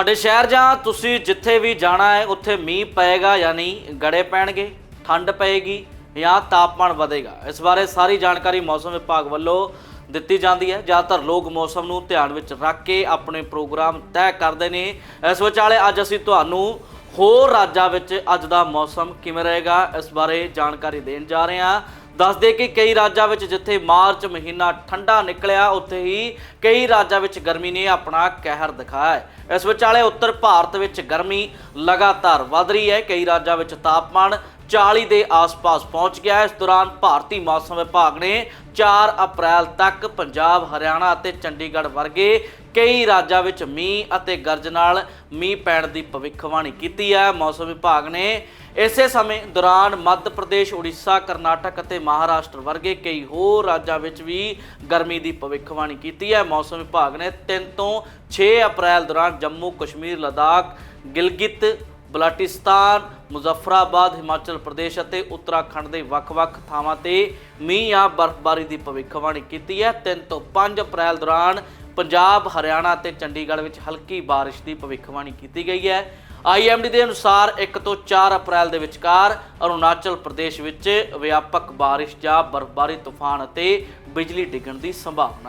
ਤੁਹਾਡੇ ਸ਼ਹਿਰ ਜਾਂ ਤੁਸੀਂ ਜਿੱਥੇ ਵੀ ਜਾਣਾ ਹੈ, ਉੱਥੇ ਮੀਂਹ ਪਏਗਾ ਜਾਂ ਨਹੀਂ? ਗੜੇ ਪੈਣਗੇ, ਠੰਡ ਪਏਗੀ ਜਾਂ ਤਾਪਮਾਨ ਵਧੇਗਾ? ਇਸ ਬਾਰੇ ਸਾਰੀ ਜਾਣਕਾਰੀ ਮੌਸਮ ਵਿਭਾਗ ਵੱਲੋਂ ਦਿੱਤੀ ਜਾਂਦੀ ਹੈ। ਜ਼ਿਆਦਾਤਰ ਲੋਕ ਮੌਸਮ ਨੂੰ ਧਿਆਨ ਵਿੱਚ ਰੱਖ ਕੇ ਆਪਣੇ ਪ੍ਰੋਗਰਾਮ ਤੈਅ ਕਰਦੇ ਨੇ। ਇਸ ਵਿਚਾਲੇ ਅੱਜ ਅਸੀਂ ਤੁਹਾਨੂੰ ਹੋਰ ਰਾਜਾਂ ਵਿੱਚ ਅੱਜ ਦਾ ਮੌਸਮ ਕਿਵੇਂ ਰਹੇਗਾ, ਇਸ ਬਾਰੇ ਜਾਣਕਾਰੀ ਦੇਣ ਜਾ ਰਹੇ ਹਾਂ। ਦੱਸਦੇ ਕਿ ਕਈ ਰਾਜਾਂ ਵਿੱਚ ਜਿੱਥੇ ਮਾਰਚ ਮਹੀਨਾ ਠੰਡਾ ਨਿਕਲਿਆ, ਉੱਥੇ ਹੀ ਕਈ ਰਾਜਾਂ ਵਿੱਚ ਗਰਮੀ ਨੇ ਆਪਣਾ ਕਹਿਰ ਦਿਖਾਇਆ ਹੈ। ਇਸ ਵਿਚਾਲੇ ਉੱਤਰ ਭਾਰਤ ਵਿੱਚ ਗਰਮੀ ਲਗਾਤਾਰ ਵਧ ਰਹੀ ਹੈ। ਕਈ ਰਾਜਾਂ ਵਿੱਚ ਤਾਪਮਾਨ 40 ਦੇ ਆਸ-ਪਾਸ ਪਹੁੰਚ ਗਿਆ ਇਸ ਦੌਰਾਨ ਭਾਰਤੀ ਮੌਸਮ ਵਿਭਾਗ ਨੇ 4 ਅਪ੍ਰੈਲ ਤੱਕ ਪੰਜਾਬ, ਹਰਿਆਣਾ ਅਤੇ ਚੰਡੀਗੜ੍ਹ ਵਰਗੇ ਕਈ ਰਾਜਾਂ ਵਿੱਚ ਮੀਂਹ ਅਤੇ ਗਰਜ ਨਾਲ ਮੀਂਹ ਪੈਣ ਦੀ ਭਵਿੱਖਬਾਣੀ ਕੀਤੀ ਹੈ। ਮੌਸਮ ਵਿਭਾਗ ਨੇ ਇਸੇ ਸਮੇਂ ਦੌਰਾਨ ਮੱਧ ਪ੍ਰਦੇਸ਼, ਉੜੀਸਾ, ਕਰਨਾਟਕ ਅਤੇ ਮਹਾਰਾਸ਼ਟਰ ਵਰਗੇ ਕਈ ਹੋਰ ਰਾਜਾਂ ਵਿੱਚ ਵੀ ਗਰਮੀ ਦੀ ਭਵਿੱਖਬਾਣੀ ਕੀਤੀ ਹੈ। ਮੌਸਮ ਵਿਭਾਗ ਨੇ 3 ਤੋਂ 6 ਅਪ੍ਰੈਲ ਦੌਰਾਨ ਜੰਮੂ, ਕਸ਼ਮੀਰ, ਲਦਾਖ, ਗਿਲਗਿਤ ਬਲਾਟਿਸਤਾਨ, ਮੁਜ਼ਫਰਾਬਾਦ, ਹਿਮਾਚਲ ਪ੍ਰਦੇਸ਼ ਅਤੇ ਉੱਤਰਾਖੰਡ ਦੇ ਵੱਖ-ਵੱਖ ਥਾਵਾਂ ਤੇ ਮੀਂਹ ਜਾਂ ਬਰਫ਼ਬਾਰੀ ਦੀ ਭਵਿੱਖਬਾਣੀ ਕੀਤੀ ਹੈ। 3 ਤੋਂ 5 ਅਪ੍ਰੈਲ ਦੌਰਾਨ ਪੰਜਾਬ, ਹਰਿਆਣਾ ਅਤੇ ਚੰਡੀਗੜ੍ਹ ਵਿੱਚ ਹਲਕੀ ਬਾਰਿਸ਼ ਦੀ ਭਵਿੱਖਬਾਣੀ ਕੀਤੀ ਗਈ ਹੈ। ਆਈਐਮਡੀ ਦੇ ਅਨੁਸਾਰ 1 ਤੋਂ 4 ਅਪ੍ਰੈਲ ਦੇ ਵਿਚਕਾਰ ਅਰੁਣਾਚਲ ਪ੍ਰਦੇਸ਼ ਵਿੱਚ ਵਿਆਪਕ ਬਾਰਿਸ਼ ਜਾਂ ਬਰਫ਼ਬਾਰੀ, ਤੂਫਾਨ ਅਤੇ ਬਿਜਲੀ ਡਿੱਗਣ ਦੀ ਸੰਭਾਵਨਾ ਹੈ।